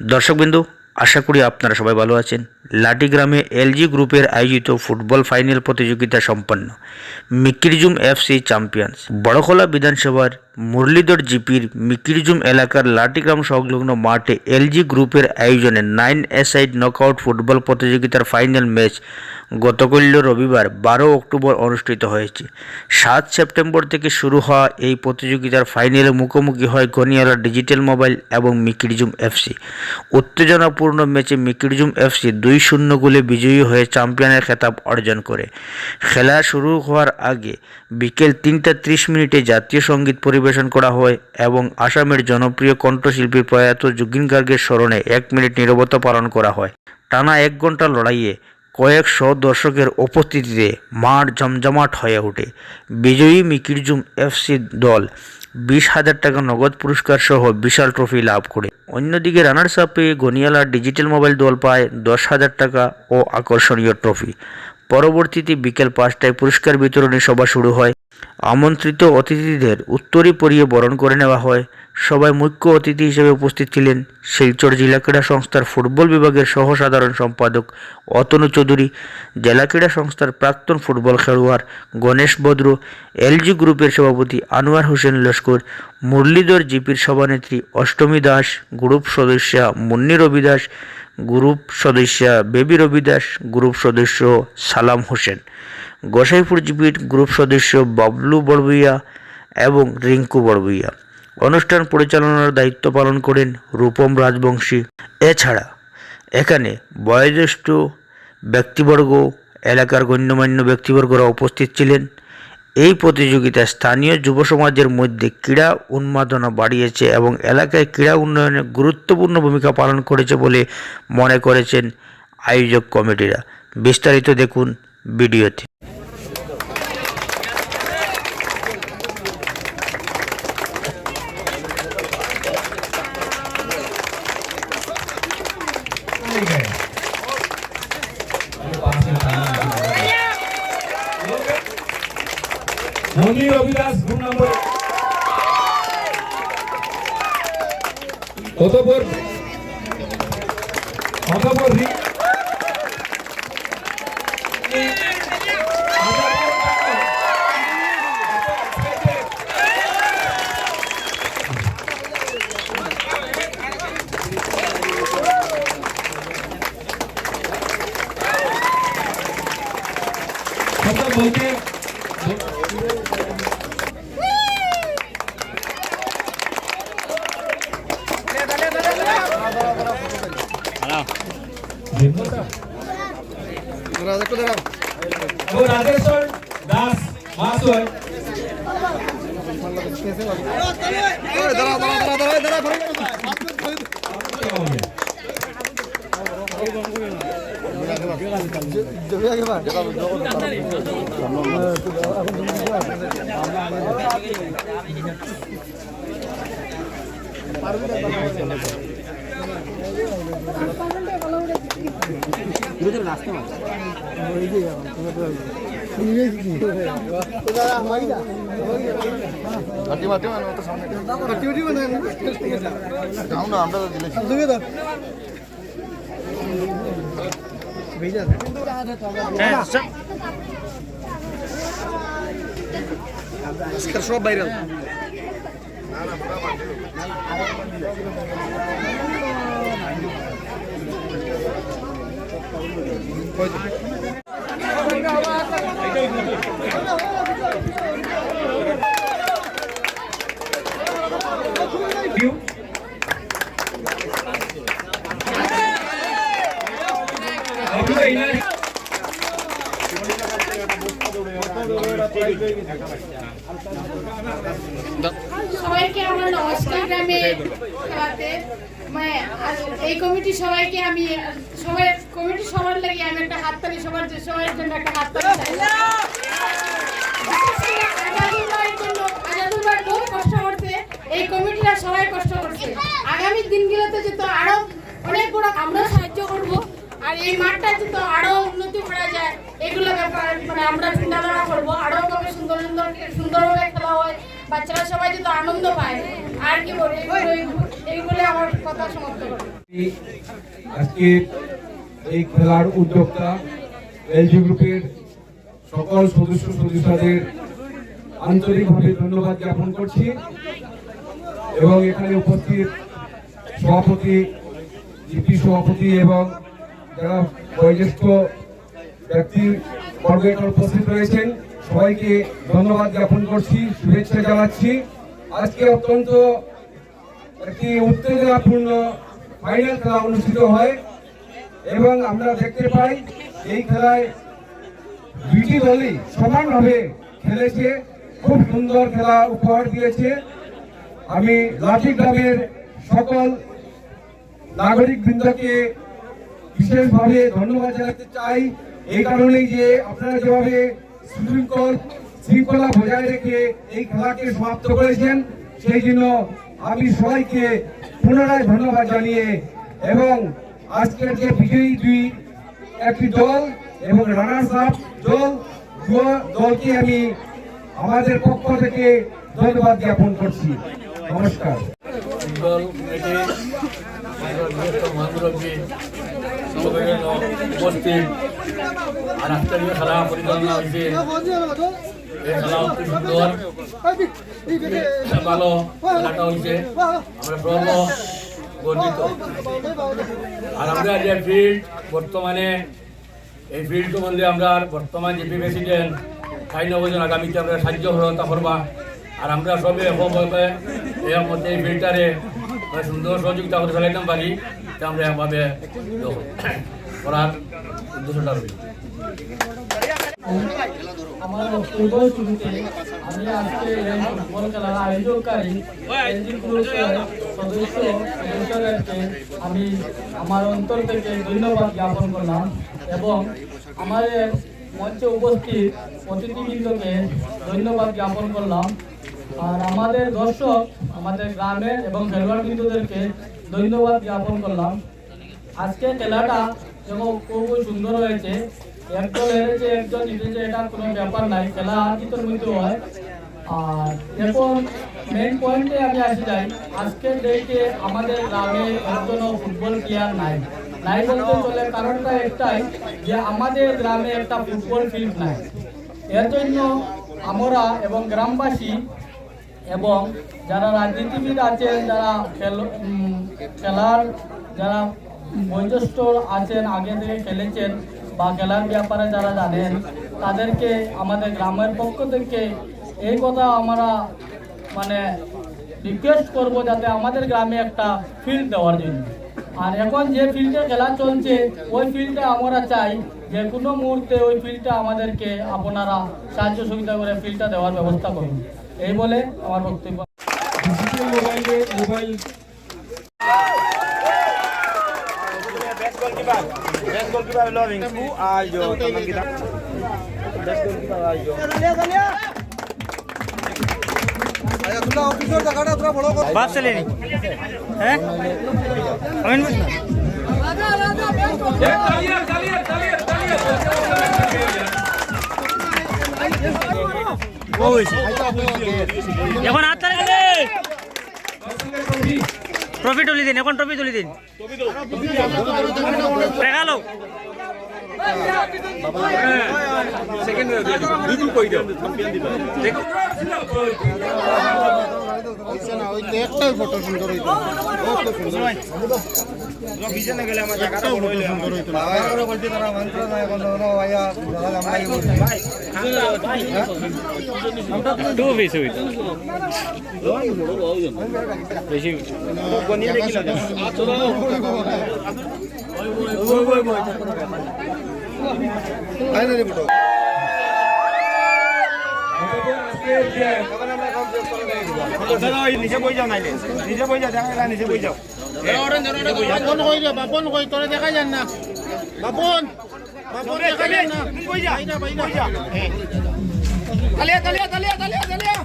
দর্শকবিন্দু, আশা করি আপনারা সবাই ভালো আছেন। লাটি গ্রামে এলজি গ্রুপের আয়োজিত ফুটবল ফাইনাল প্রতিযোগিতা সম্পন্ন। মিকিরজুম এফসি চ্যাম্পিয়ন্স। বড়খোলা বিধানসভার মুরলীধর জিপির মিকিরজুম এলাকার লাটিগ্রাম সংলগ্ন মাঠে এলজি গ্রুপের আয়োজনে nine a side knockout football প্রতিযোগিতার ফাইনাল ম্যাচ গতকাল রবিবার বারো অক্টোবর অনুষ্ঠিত হয়েছে। সাত সেপ্টেম্বর থেকে শুরু হওয়া এই প্রতিযোগিতার ফাইনালে মুখোমুখি হয় গনিয়ালা ডিজিটাল মোবাইল এবং মিকিরজুম এফসি। উত্তেজনাপূর্ণ ম্যাচে মিকিরজুম এফসি দুই শূন্য গোলে বিজয়ী হয়ে চ্যাম্পিয়নের খেতাব অর্জন করে। খেলা শুরু হওয়ার আগে বিকেল তিনটা ত্রিশ মিনিটে জাতীয় সংগীত পরিবেশন করা হয় এবং আসামের জনপ্রিয় কণ্ঠশিল্পী প্রয়াত জুগিন গার্গের স্মরণে এক মিনিট নীরবতা পালন করা হয়। টানা এক ঘণ্টা লড়াইয়ে কয়েকশো দর্শকের উপস্থিতিতে মাঠ জমজমাট হয়ে ওঠে। বিজয়ী মিকিরজুম এফসি দল বিশ হাজার টাকা নগদ পুরস্কার সহ বিশাল ট্রফি লাভ করে। অন্যদিকে রানার্স আপে গনিয়ালা ডিজিটাল মোবাইল দল পায় দশ হাজার টাকা ও আকর্ষণীয় ট্রফি। পরবর্তীতে বিকেল পাঁচটায় পুরস্কার বিতরণী সভা শুরু হয়। আমন্ত্রিত অতিথিদের উত্তরী পরিয়ে বরণ করে নেওয়া হয়। সবাই মুখ্য অতিথি হিসেবে উপস্থিত ছিলেন শিলচর জেলা ক্রীড়া সংস্থার ফুটবল বিভাগের সহ সাধারণ সম্পাদক অতনু চৌধুরী, জেলা ক্রীড়া সংস্থার প্রাক্তন ফুটবল খেলোয়াড় গণেশ বদ্র, এলজি গ্রুপের সভাপতি আনোয়ার হোসেন লস্কর, মুরলীধর জিপির সভানেত্রী অষ্টমী দাস, গ্রুপ সদস্যা মুন্নি রবি দাস গ্রুপ সদস্যা বেবি রবি দাস গ্রুপ সদস্য সালাম হোসেন। গোসাইপুর জিপির গ্রুপ সদস্য বাবলু বড়বইয়া এবং রিঙ্কু বড়বইয়া অনুষ্ঠান পরিচালনার দায়িত্ব পালন করেন রূপম রাজবংশী। এছাড়া এখানে বয়োজ্যেষ্ঠ ব্যক্তিবর্গ, এলাকার গণ্যমান্য ব্যক্তিবর্গরা উপস্থিত ছিলেন। এই প্রতিযোগিতা স্থানীয় যুব সমাজের মধ্যে ক্রীড়া উন্মাদনা বাড়িয়েছে এবং এলাকায় ক্রীড়া উন্নয়নে গুরুত্বপূর্ণ ভূমিকা পালন করেছে বলে মনে করেছেন আয়োজক কমিটিরা। বিস্তারিত দেখুন ভিডিওতে। মনি রবিদাস নম্বর অতপর অতপর বলতে রাজেশ্বর দাস মাসুয় সব বাইরে you. আপনারা ইনার- সবাইকে আমার নমস্কার খেলাতে মানে এই কমিটি সবাইকে আমি সবাই কমিটি সবার লাগে আমি একটা হাততালি সবার যে- সবার জন্য একটা হাততালি এই কমিটিরা সবাই কষ্ট করছে। আগামী দিনগুলোতে যত আরও অনেক বড় আমরা সাহায্য করব আর এই মাঠটা যত আরও উন্নতি করা যায় এগুলো ব্যাপার মানে আমরা চিন্তাধারা করব। আরও ভাবে সুন্দর সুন্দর সুন্দরভাবে খেলা হয় বাচ্চারা সবাই যত আনন্দ পায় আর কি বলি এইগুলো এইগুলো আমার কথা সমাপ্ত করি আজকে এই খেলার উদ্যোক্তা এলজি গ্রুপের সকল সদস্য সদস্যদের আন্তরিকভাবে ধন্যবাদ জ্ঞাপন করছি এবং এখানে উপস্থিত সভাপতি জিপি সভাপতি এবং যারা বয়োজ্যেষ্ঠ ব্যক্তি বর্গ এখানে উপস্থিত রয়েছেন, সবাইকে ধন্যবাদ জ্ঞাপন করছি, শুভেচ্ছা জানাচ্ছি। আজকে অত্যন্ত একটি উত্তেজনাপূর্ণ ফাইনাল খেলা অনুষ্ঠিত হয়। এবং আমরা দেখতে পাই এই খেলায় দুইটি দলই সমানভাবে খেলেছে। খুব সুন্দর খেলা উপহার দিয়েছে। আমি লাঠি গ্রামের সকল নাগরিক বৃন্দকে বিশেষভাবে ধন্যবাদ জানাতে চাই। এই কারণেই যে আপনারা যেভাবে সুশৃঙ্খল শৃঙ্খলা বজায় রেখে এই খেলাকে সমাপ্ত করেছেন, সেই জন্য আমি সবাইকে পুনরায় ধন্যবাদ জানিয়ে এবং আজকের যে বিজয়ী দুই একটি দল এবং রানার্স আপ দল দলকে আমি আমাদের পক্ষ থেকে ধন্যবাদ জ্ঞাপন করছি। নমস্কার। উপস্থিত। ব্রহ্ম গর্বিত আর আমরা যে ফিল্ড বর্তমানে এই ফিল্ড মধ্যে আমরা বর্তমান জিপি প্রেসিডেন্ট সাইন অভিযান আগামীতে আমরা সাহায্য সহায়তা করবা। আর আমরা সবে একভাবে এর মধ্যে এই ফিল্ডটারে মানে সুন্দর সহযোগিতা করে চালাইতাম পারি তা আমরা একভাবে করার উদ্দেশ্যটা রয়েছে আমার আমি আজকে গ্রুপের সদস্য আমি আমার অন্তর থেকে ধন্যবাদ জ্ঞাপন করলাম এবং আমাদের মঞ্চে উপস্থিত অতিথিবৃন্দকে ধন্যবাদ জ্ঞাপন করলাম আর আমাদের দর্শক আমাদের গ্রামের এবং খেলোয়াড় বিন্দুদেরকে ধন্যবাদ জ্ঞাপন করলাম আজকে খেলাটা যেমন খুব সুন্দর হয়েছে একজন একজন জিতেছে এটা কোনো ব্যাপার নাই, খেলা হয়। আর মেন পয়েন্টে আমি আজকের ডেটে আমাদের গ্রামে ফুটবল নাই। কারণটা একটাই যে আমাদের গ্রামে একটা ফুটবল ফিল্ড নাই। এর জন্য আমরা এবং গ্রামবাসী এবং যারা রাজনীতিবিদ আছেন, যারা খেল খেলার যারা বয়োজ্যেষ্ঠ আছেন, আগে থেকে খেলেছেন বা খেলার ব্যাপারে যারা জানেন, তাদেরকে, আমাদের গ্রামের পক্ষ থেকে এই কথা আমরা মানে রিকোয়েস্ট করব যাতে আমাদের গ্রামে একটা ফিল্ড দেওয়ার জন্য। আর এখন যে ফিল্ডে খেলা চলছে, ওই ফিল্ডে আমরা চাই যে কোনো মুহূর্তে ওই ফিল্ডটা আমাদেরকে আপনারা সাহায্য সুবিধা করে ফিল্ডটা দেওয়ার ব্যবস্থা করুন। এই বলে আমার বক্তব্য। মোবাইলে goalkeeper. Best goalkeeper loving. Who are you? Teman kita. Best goalkeeper are you? बात से लेनी हैं अमीन এখন হাত তালে গেলে ট্রফি তুলি দিন এখন ট্রফি তুলি দিন। রেগালো পিছনে গেলে আমার জায়গাটা বড় টু পিস হইতো বেশি বনিয়ে দেখি না আজকের যে নিচে বই যাও নিচে বই যাও দেখা নিচে বই যাও বাপন কই বাপন কই তোরে দেখা যান না বাপন বাপন দেখা না বই যা বাইনা তালিয়া তালিয়া তালিয়া তালিয়া তালিয়া